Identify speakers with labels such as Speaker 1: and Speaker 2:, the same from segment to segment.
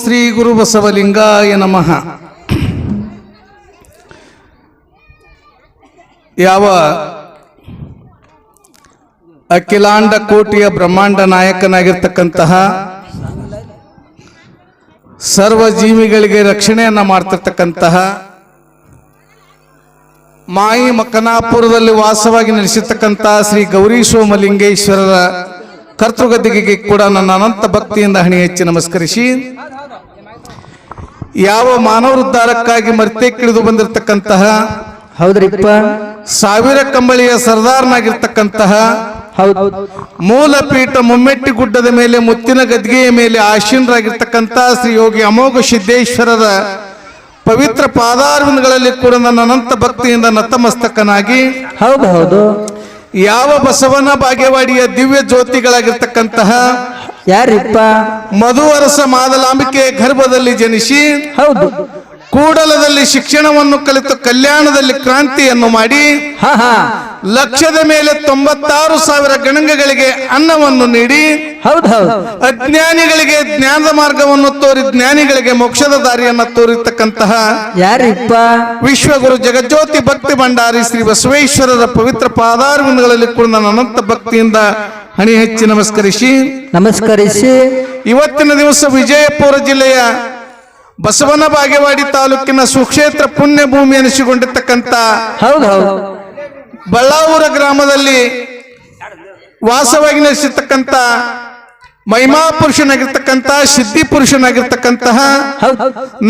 Speaker 1: ಶ್ರೀ ಗುರು ಬಸವಲಿಂಗಾಯ ನಮಃ. ಯಾವ ಅಖಿಲಾಂಡ ಕೋಟಿಯ ಬ್ರಹ್ಮಾಂಡ ನಾಯಕನಾಗಿರ್ತಕ್ಕಂತಹ ಸರ್ವ ಜೀವಿಗಳಿಗೆ ರಕ್ಷಣೆಯನ್ನ ಮಾಡ್ತಿರ್ತಕ್ಕಂತಹ ಮಾಯಿ ಮಕ್ಕನಾಪುರದಲ್ಲಿ ವಾಸವಾಗಿ ನಡೆಸಿರ್ತಕ್ಕಂತಹ ಶ್ರೀ ಗೌರಿ ಸೋಮಲಿಂಗೇಶ್ವರರ ಕರ್ತೃಗದ್ದಿಗೆ ಕೂಡ ನನ್ನ ಅನಂತ ಭಕ್ತಿಯಿಂದ ಹಣಿ ಹೆಚ್ಚಿ ನಮಸ್ಕರಿಸಿ. ಯಾವ ಮಾನವರುದ್ಧಾರಕ್ಕಾಗಿ ಮರ್ತೆ ಕಿಳಿದು ಬಂದಿರತಕ್ಕಂತಹ
Speaker 2: ಹೌದ್ರಿಪ್ಪ
Speaker 1: ಸಾವಿರ ಕಂಬಳಿಯ ಸರ್ದಾರ್ನಾಗಿರ್ತಕ್ಕಂತಹ
Speaker 2: ಹೌದು.
Speaker 1: ಮೂಲ ಪೀಠ ಮುಮ್ಮೆಟ್ಟಿ ಗುಡ್ಡದ ಮೇಲೆ ಮುತ್ತಿನ ಗದ್ಗೆಯ ಮೇಲೆ ಆಶೀನರಾಗಿರ್ತಕ್ಕಂಥ ಶ್ರೀ ಯೋಗಿ ಅಮೋಘ ಸಿದ್ದೇಶ್ವರರ ಪವಿತ್ರ ಪಾದಾರ್ವಿಂದಗಳಲ್ಲಿ ಕೂಡ ನನ್ನ ಅನಂತ ಭಕ್ತಿಯಿಂದ ನತಮಸ್ತಕನಾಗಿ
Speaker 2: ಹೌದು ಹೌದು.
Speaker 1: ಯಾವ ಬಸವನ ಬಾಗೇವಾಡಿಯ ದಿವ್ಯ ಜ್ಯೋತಿಗಳಾಗಿರ್ತಕ್ಕಂತಹ
Speaker 2: ಯಾರಿಪ್ಪ?
Speaker 1: ಮಧುವರಸ ಮಾದಲಾಂಬಿಕೆ ಗರ್ಭದಲ್ಲಿ ಜನಿಸಿ
Speaker 2: ಹೌದು.
Speaker 1: ಕೂಡಲದಲ್ಲಿ ಶಿಕ್ಷಣವನ್ನು ಕಲಿತು ಕಲ್ಯಾಣದಲ್ಲಿ ಕ್ರಾಂತಿಯನ್ನು ಮಾಡಿ ಲಕ್ಷದ ಮೇಲೆ ತೊಂಬತ್ತಾರು ಸಾವಿರ ಗಣಂಗಗಳಿಗೆ ಅನ್ನವನ್ನು ನೀಡಿ
Speaker 2: ಹೌದು ಹೌದು.
Speaker 1: ಅಜ್ಞಾನಿಗಳಿಗೆ ಜ್ಞಾನದ ಮಾರ್ಗವನ್ನು ತೋರಿ ಜ್ಞಾನಿಗಳಿಗೆ ಮೋಕ್ಷದ ದಾರಿಯನ್ನು ತೋರಿತಕ್ಕಂತಹ
Speaker 2: ಯಾರಿಪ್ಪ?
Speaker 1: ವಿಶ್ವಗುರು ಜಗಜ್ಯೋತಿ ಭಕ್ತಿ ಭಂಡಾರಿ ಶ್ರೀ ಬಸವೇಶ್ವರರ ಪವಿತ್ರ ಪಾದಾರವಿಂದಗಳಲ್ಲಿ ಕೂಡ ನನ್ನ ಅನಂತ ಭಕ್ತಿಯಿಂದ ಹಣಿ ಹೆಚ್ಚಿ ನಮಸ್ಕರಿಸಿ.
Speaker 2: ನಮಸ್ಕರಿಸಿ.
Speaker 1: ಇವತ್ತಿನ ದಿವಸ ವಿಜಯಪುರ ಜಿಲ್ಲೆಯ ಬಸವನ ಬಾಗೇವಾಡಿ ತಾಲೂಕಿನ ಸುಕ್ಷೇತ್ರ ಪುಣ್ಯ ಭೂಮಿ
Speaker 2: ಹೌದು ಹೌದು.
Speaker 1: ಬಳ್ಳಾವೂರ ಗ್ರಾಮದಲ್ಲಿ ವಾಸವಾಗಿ ನೆಲೆಸಿರ್ತಕ್ಕಂಥ ಮಹಿಮಾ ಪುರುಷನಾಗಿರ್ತಕ್ಕಂಥ ಸಿದ್ಧಿ ಪುರುಷನಾಗಿರ್ತಕ್ಕಂತಹ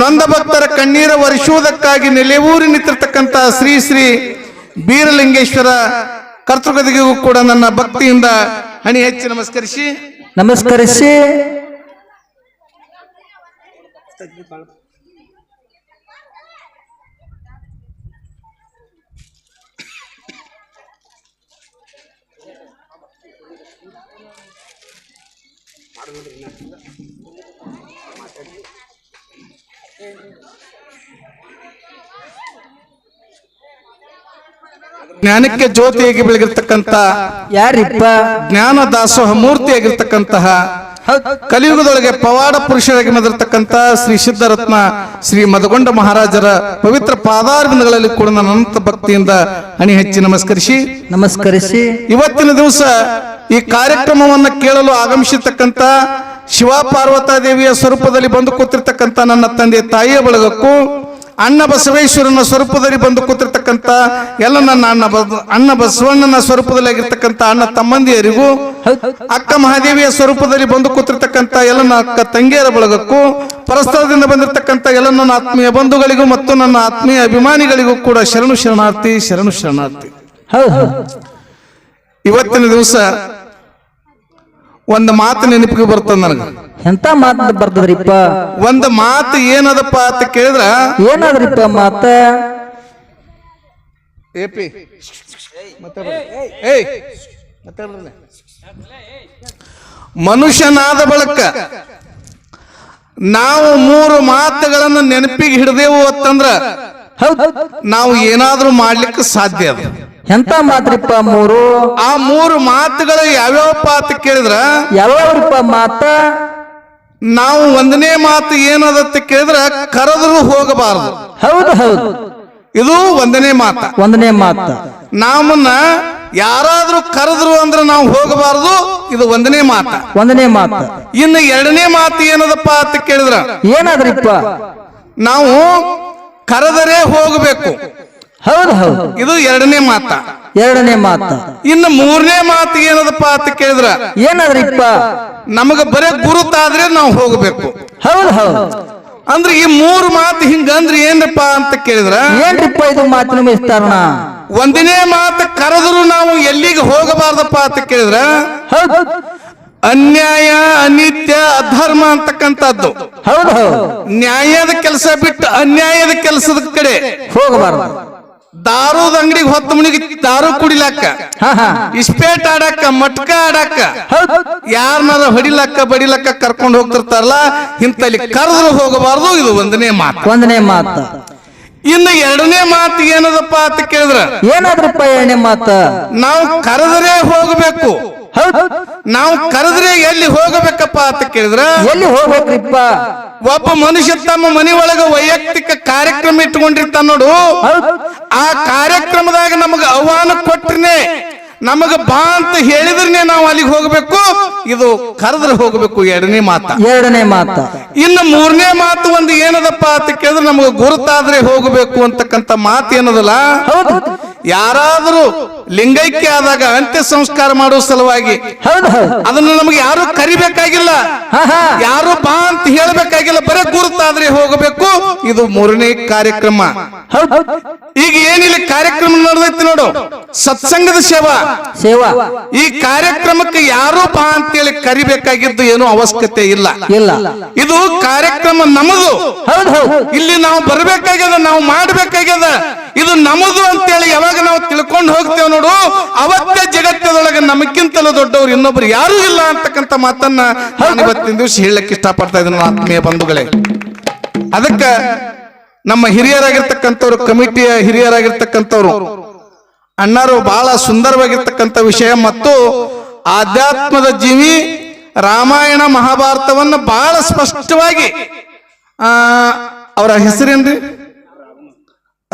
Speaker 1: ನೊಂದ ಭಕ್ತರ ಕಣ್ಣೀರ ಒರೆಸುವುದಕ್ಕಾಗಿ ನೆಲೆಯೂರಿ ನಿಂತಿರ್ತಕ್ಕಂಥ ಶ್ರೀ ಶ್ರೀ ಬೀರಲಿಂಗೇಶ್ವರ ಕರ್ತೃಗದಿಗೂ ಕೂಡ ನನ್ನ ಭಕ್ತಿಯಿಂದ ಹಣಿ ಹೆಚ್ಚಿ ನಮಸ್ಕರಿಸಿ.
Speaker 2: ನಮಸ್ಕರಿಸಿ.
Speaker 1: ಜ್ಞಾನಕ್ಕೆ ಜ್ಯೋತಿಯಾಗಿ ಬೆಳಗಿರ್ತಕ್ಕಂಥ
Speaker 2: ಯಾರಿಪ್ಪ
Speaker 1: ಜ್ಞಾನ ದಾಸೋಹ ಮೂರ್ತಿಯಾಗಿರ್ತಕ್ಕಂತಹ
Speaker 2: ಹೌದು
Speaker 1: ಕಲಿಯುಗದೊಳಗೆ ಪವಾಡ ಪುರುಷರಾಗಿ ಮೆದರ್ತಕ್ಕಂಥ ಶ್ರೀ ಸಿದ್ಧರತ್ನ ಶ್ರೀ ಮದಗೊಂಡ ಮಹಾರಾಜರ ಪವಿತ್ರ ಪಾದಾರವಿಂದಗಳಲ್ಲಿ ಕೂಡ ನನ್ನ ಅನಂತ ಭಕ್ತಿಯಿಂದ ಹಣಿ ಹೆಚ್ಚಿ ನಮಸ್ಕರಿಸಿ.
Speaker 2: ನಮಸ್ಕರಿಸಿ.
Speaker 1: ಇವತ್ತಿನ ದಿವಸ ಈ ಕಾರ್ಯಕ್ರಮವನ್ನ ಕೇಳಲು ಆಗಮಿಸಿರ್ತಕ್ಕಂಥ ಶಿವ ಪಾರ್ವತಾ ದೇವಿಯ ಸ್ವರೂಪದಲ್ಲಿ ಬಂದು ಕೂತಿರ್ತಕ್ಕಂಥ ನನ್ನ ತಂದೆ ತಾಯಿಯ ಬಳಗಕ್ಕೂ ಅಣ್ಣ ಬಸವೇಶ್ವರನ ಸ್ವರೂಪದಲ್ಲಿ ಬಂದು ಕೂತಿರ್ತಕ್ಕಂಥ ಎಲ್ಲ ನನ್ನ ಅಣ್ಣ ಅಣ್ಣ ಬಸವಣ್ಣನ ಸ್ವರೂಪದಲ್ಲಿ ಆಗಿರ್ತಕ್ಕಂಥ ಅಣ್ಣ ತಮ್ಮಂದಿಯರಿಗೂ, ಅಕ್ಕ ಮಹಾದೇವಿಯ ಸ್ವರೂಪದಲ್ಲಿ ಬಂದು ಕೂತಿರ್ತಕ್ಕಂಥ ಎಲ್ಲ ನನ್ನ ಅಕ್ಕ ತಂಗಿಯರ ಬಳಗಕ್ಕೂ, ಪರಸ್ಪರದಿಂದ ಬಂದಿರತಕ್ಕಂಥ ಎಲ್ಲ ನನ್ನ ಆತ್ಮೀಯ ಬಂಧುಗಳಿಗೂ ಮತ್ತು ನನ್ನ ಆತ್ಮೀಯ ಅಭಿಮಾನಿಗಳಿಗೂ ಕೂಡ ಶರಣು ಶರಣಾರ್ಥಿ ಶರಣು ಶರಣಾರ್ಥಿ. ಇವತ್ತಿನ ದಿವಸ ಒಂದು ಮಾತು ನೆನಪಿಗೆ ಬರ್ತದೆ ನನಗ.
Speaker 2: ಎಂತ ಮಾತು ಬರ್ತದ್ರಿಪ್ಪ
Speaker 1: ಒಂದು ಮಾತು ಏನದಪ್ಪ ಅಂತ ಕೇಳಿದ್ರ?
Speaker 2: ಏನಾದ್ರಿಪ್ಪ ಮಾತ.
Speaker 1: ಮನುಷ್ಯನಾದ ಬಳಕ ನಾವು ಮೂರು ಮಾತುಗಳನ್ನು ನೆನಪಿಗೆ ಹಿಡ್ದೇವು ಅಂತಂದ್ರ ನಾವು ಏನಾದ್ರೂ ಮಾಡ್ಲಿಕ್ಕೆ ಸಾಧ್ಯ ಅದ.
Speaker 2: ಎಂತ ಮಾತ್ರಿಪ್ಪ ಮೂರು?
Speaker 1: ಆ ಮೂರು ಮಾತುಗಳು ಯಾವ್ಯಾವಪ್ಪ ಅಂತ ಕೇಳಿದ್ರ?
Speaker 2: ಯಾವ್ಯಾವ್ರಿಪ್ಪ ಮಾತ?
Speaker 1: ನಾವು ಒಂದನೇ ಮಾತು ಏನದತ್ತ ಕೇಳಿದ್ರೆ ಕರೆದ್ರು ಹೋಗಬಾರದು.
Speaker 2: ಹೌದು ಹೌದು.
Speaker 1: ಇದು ಒಂದನೇ ಮಾತ.
Speaker 2: ಒಂದನೇ ಮಾತ.
Speaker 1: ನಮ್ಮನ್ನ ಯಾರಾದ್ರೂ ಕರೆದ್ರು ಅಂದ್ರೆ ನಾವು ಹೋಗಬಾರದು ಇದು ಒಂದನೇ ಮಾತ.
Speaker 2: ಒಂದನೇ ಮಾತ.
Speaker 1: ಇನ್ನು ಎರಡನೇ ಮಾತು ಏನದಪ್ಪ ಅಂತ ಕೇಳಿದ್ರ
Speaker 2: ಏನಾದ್ರಿಪ್ಪ?
Speaker 1: ನಾವು ಕರೆದರೆ ಹೋಗಬೇಕು.
Speaker 2: ಹೌದು ಹೌದು.
Speaker 1: ಇದು ಎರಡನೇ ಮಾತ.
Speaker 2: ಎರಡನೇ ಮಾತು.
Speaker 1: ಇನ್ನು ಮೂರನೇ ಮಾತು ಏನದಪ್ಪ ಅಂತ ಕೇಳಿದ್ರ?
Speaker 2: ಏನಾದ್ರಿಪ್ಪ?
Speaker 1: ನಮಗ ಬರೇ ಗುರುತಾದ್ರೆ ನಾವು ಹೋಗಬೇಕು.
Speaker 2: ಹೌದು ಹೌದು.
Speaker 1: ಅಂದ್ರೆ ಈ ಮೂರು ಮಾತು ಹಿಂಗಂದ್ರೆ ಏನಪ್ಪ ಅಂತ ಕೇಳಿದ್ರ?
Speaker 2: ಏನ್ರಿಪ್ಪ ಇದು ಮಾತಿನ ಇಷ್ಟಾರಣ
Speaker 1: ಒಂದನೇ ಮಾತು ಕರೆದ್ರು ನಾವು ಎಲ್ಲಿಗೆ ಹೋಗಬಾರ್ದಪ್ಪ ಅಂತ ಕೇಳಿದ್ರ?
Speaker 2: ಹೌದು.
Speaker 1: ಅನ್ಯಾಯ ಅನಿತ್ಯ ಅಧರ್ಮ ಅಂತಕ್ಕಂಥದ್ದು.
Speaker 2: ಹೌದು ಹೌದು.
Speaker 1: ನ್ಯಾಯದ ಕೆಲಸ ಬಿಟ್ಟು ಅನ್ಯಾಯದ ಕೆಲಸದ ಕಡೆ
Speaker 2: ಹೋಗಬಾರ್ದು.
Speaker 1: ದಾರುದ ಅಂಗಡಿಗೆ ಹೊತ್ತ ಮನಿಗೆ ದಾರು
Speaker 2: ಕುಡಿಲಕ್ಕ.
Speaker 1: ಇಸ್ಪೇಟ್ ಆಡಾಕ ಮಟ್ಕ ಆಡಾಕ
Speaker 2: ಹೌದು.
Speaker 1: ಯಾರನ್ನಾರ ಹೊಡಿಲಕ್ಕ ಬಡಿಲಕ್ಕ ಕರ್ಕೊಂಡು ಹೋಗ್ತಿರ್ತಾರಲ್ಲ ಇಂತಲ್ಲಿ ಕರೆದ್ರು ಹೋಗಬಾರದು ಇದು ಒಂದನೇ ಮಾತು.
Speaker 2: ಒಂದನೇ ಮಾತು.
Speaker 1: ಇನ್ನು ಎರಡನೇ ಮಾತು ಏನದಪ್ಪ ಅಂತ ಕೇಳಿದ್ರ?
Speaker 2: ಏನಾದ್ರಪ್ಪ ಎರಡನೇ ಮಾತು?
Speaker 1: ನಾವು ಕರೆದರೆ ಹೋಗಬೇಕು. ನಾವು ಕರೆದ್ರೆ ಎಲ್ಲಿ ಹೋಗಬೇಕಪ್ಪ ಅಂತ ಕೇಳಿದ್ರ
Speaker 2: ಎಲ್ಲಿ ಹೋಗ್ಬೇಕ್ರಿಪ್ಪ?
Speaker 1: ಒಬ್ಬ ಮನುಷ್ಯ ತಮ್ಮ ಮನೆ ಒಳಗ ವೈಯಕ್ತಿಕ ಕಾರ್ಯಕ್ರಮ ಇಟ್ಕೊಂಡಿರ್ತಾನ ನೋಡು. ಆ ಕಾರ್ಯಕ್ರಮದಾಗ ನಮಗ ಆಹ್ವಾನ ಕೊಟ್ರನೆ ನಮಗ ಬಾ ಅಂತ ಹೇಳಿದ್ರನೆ ನಾವು ಅಲ್ಲಿಗೆ ಹೋಗ್ಬೇಕು. ಇದು ಕರೆದ್ರೆ ಹೋಗ್ಬೇಕು ಎರಡನೇ ಮಾತ.
Speaker 2: ಎರಡನೇ ಮಾತ.
Speaker 1: ಇನ್ನು ಮೂರನೇ ಮಾತು ಒಂದು ಏನದಪ್ಪ ಅಂತ ಕೇಳಿದ್ರೆ ನಮಗ ಗುರುತಾದ್ರೆ ಹೋಗಬೇಕು ಅಂತಕ್ಕಂತ ಮಾತು ಏನದಲ್ಲ? ಯಾರಾದರೂ ಲಿಂಗೈಕ್ಯ ಆದಾಗ ಅಂತ್ಯ ಸಂಸ್ಕಾರ ಮಾಡುವ ಸಲುವಾಗಿ ಅದನ್ನು ನಮಗೆ ಯಾರು ಕರಿಬೇಕಾಗಿಲ್ಲ. ಯಾರು ಬಾ ಅಂತ ಹೇಳಬೇಕಾಗಿಲ್ಲ. ಬರೀ ಗುರುತಾದ್ರೆ ಹೋಗಬೇಕು. ಇದು ಮೂರನೇ ಕಾರ್ಯಕ್ರಮ. ಈಗ ಏನಿಲ್ಲ ಕಾರ್ಯಕ್ರಮ ನಡೆದೈತಿ ನೋಡು. ಸತ್ಸಂಗದ ಸೇವಾ.
Speaker 2: ಸೇವಾ.
Speaker 1: ಈ ಕಾರ್ಯಕ್ರಮಕ್ಕೆ ಯಾರು ಬಾ ಅಂತ ಹೇಳಿ ಕರಿಬೇಕಾಗಿದ್ದು ಏನು ಅವಶ್ಯಕತೆ ಇಲ್ಲ.
Speaker 2: ಇಲ್ಲ.
Speaker 1: ಇದು ಕಾರ್ಯಕ್ರಮ
Speaker 2: ಹೌದು.
Speaker 1: ಇಲ್ಲಿ ನಾವು ಬರಬೇಕಾಗ್ಯದ ನಾವು ಮಾಡಬೇಕಾಗ್ಯದ. ಇದು ನಮ್ಮದು ಅಂತೇಳಿ ಯಾವಾಗ ನಾವು ತಿಳ್ಕೊಂಡು ಹೋಗ್ತೇವೆ ನೋಡು, ಅವತ್ತೇ ಜಗತ್ತದೊಳಗೆ ನಮಗಿಂತಲೂ ದೊಡ್ಡವರು ಇನ್ನೊಬ್ರು ಯಾರೂ ಇಲ್ಲ ಅಂತಕ್ಕಂಥ ಮಾತನ್ನ ನಾನು ಇವತ್ತಿನ ದಿವಸ ಹೇಳಕ್ಕೆ ಇಷ್ಟಪಡ್ತಾ ಇದ್ದೀನಿ ಆತ್ಮೀಯ ಬಂಧುಗಳೇ. ಅದಕ್ಕ ನಮ್ಮ ಹಿರಿಯರಾಗಿರ್ತಕ್ಕಂಥವ್ರು, ಕಮಿಟಿಯ ಹಿರಿಯರಾಗಿರ್ತಕ್ಕಂಥವ್ರು, ಅಣ್ಣರು ಬಹಳ ಸುಂದರವಾಗಿರ್ತಕ್ಕಂಥ ವಿಷಯ ಮತ್ತು ಆಧ್ಯಾತ್ಮದ ಜೀವಿ ರಾಮಾಯಣ ಮಹಾಭಾರತವನ್ನು ಬಹಳ ಸ್ಪಷ್ಟವಾಗಿ ಅವರ ಹೆಸರೇನ್ರಿ?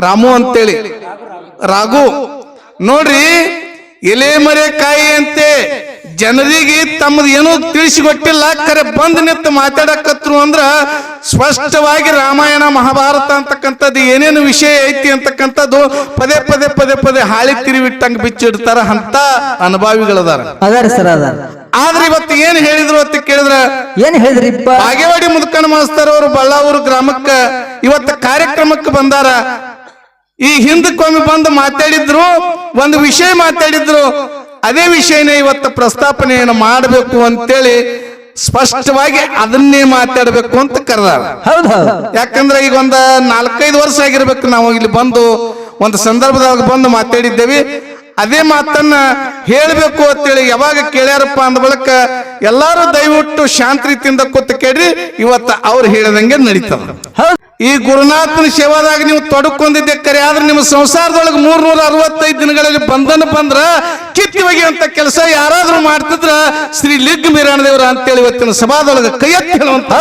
Speaker 1: ರಾಮು ಅಂತೇಳಿ. ರಾಘು ನೋಡ್ರಿ ಎಲೆ ಮರೆ ಕಾಯಿ ಅಂತೆ ಜನರಿಗೆ ತಮ್ಮದು ಏನೂ ತಿಳಿಸಿಕೊಟ್ಟಿಲ್ಲ ಕರೆ ಬಂದ್ ನಿಂತು ಮಾತಾಡಕತ್ರು ಅಂದ್ರ ಸ್ಪಷ್ಟವಾಗಿ ರಾಮಾಯಣ ಮಹಾಭಾರತ ಅಂತಕ್ಕಂಥದ್ದು ಏನೇನು ವಿಷಯ ಐತಿ ಅಂತಕ್ಕಂಥದ್ದು ಪದೇ ಪದೇ ಪದೇ ಪದೇ ಹಾಳಿ ತಿರುವಿಟ್ಟಂಗ್ ಬಿಚ್ಚಿಡ್ತಾರ ಅಂತ ಅನುಭವಿಗಳದಾರ.
Speaker 2: ಅದಾರ ಸರ್ ಅದಾರ.
Speaker 1: ಆದ್ರೆ ಇವತ್ತು ಏನ್ ಹೇಳಿದ್ರು ಅಂತ ಕೇಳಿದ್ರ?
Speaker 2: ಏನ್ ಹೇಳಿದ್ರಿ
Speaker 1: ಬಾಗೇವಾಡಿ ಮುದುಕಣ್ಣ ಮಾಸ್ತರ್ ಅವರು ಬಳ್ಳಾವೂರು ಗ್ರಾಮಕ್ಕ ಇವತ್ತು ಕಾರ್ಯಕ್ರಮಕ್ಕೆ ಬಂದಾರ. ಈ ಹಿಂದಕ್ಕೊಮ್ಮೆ ಬಂದು ಮಾತಾಡಿದ್ರು ಒಂದು ವಿಷಯ ಮಾತಾಡಿದ್ರು. ಅದೇ ವಿಷಯನೇ ಇವತ್ತು ಪ್ರಸ್ತಾಪನೆಯನ್ನು ಮಾಡಬೇಕು ಅಂತೇಳಿ ಸ್ಪಷ್ಟವಾಗಿ ಅದನ್ನೇ ಮಾತಾಡಬೇಕು ಅಂತ ಕರೆದಾರ. ಯಾಕಂದ್ರೆ ಈಗ ಒಂದ ನಾಲ್ಕೈದು ವರ್ಷ ಆಗಿರ್ಬೇಕು ನಾವು ಇಲ್ಲಿ ಬಂದು ಒಂದು ಸಂದರ್ಭದಾಗ ಬಂದು ಮಾತಾಡಿದ್ದೇವೆ. ಅದೇ ಮಾತನ್ನ ಹೇಳಬೇಕು ಅಂತೇಳಿ ಯಾವಾಗ ಕೇಳ್ಯಾರಪ್ಪ ಅಂದ ಬಳಿಕ ಎಲ್ಲಾರು ದಯವಿಟ್ಟು ಶಾಂತ ರೀತಿಯಿಂದ ಕೂತು ಕೇಳ್ರಿ ಇವತ್ತು ಅವ್ರು ಹೇಳಿದಂಗೆ ನಡೀತದ. ಈ ಗುರುನಾಥನ ಸೇವಾದಾಗ ನೀವು ತೊಡಕೊಂಡಿದ್ದೆ ಕರೆ, ಆದ್ರೆ ನಿಮ್ಮ ಸಂಸಾರದೊಳಗೆ ಮೂರ್ನೂರ ಅರವತ್ತೈದು ದಿನಗಳಲ್ಲಿ ಬಂಧನ ಬಂದ್ರ ಕಿತ್ತಿ ಒಗೆಯುವಂತ ಕೆಲಸ ಯಾರಾದ್ರೂ ಮಾಡ್ತಿದ್ರ, ಶ್ರೀ ಲಿಗ್ ಮೀರಾಣದೇವ್ರ ಅಂತೇಳಿ ಇವತ್ತಿನ ಸಭಾದೊಳಗೆ ಕೈ ಎತ್ತಿ ಹೇಳುವಂತ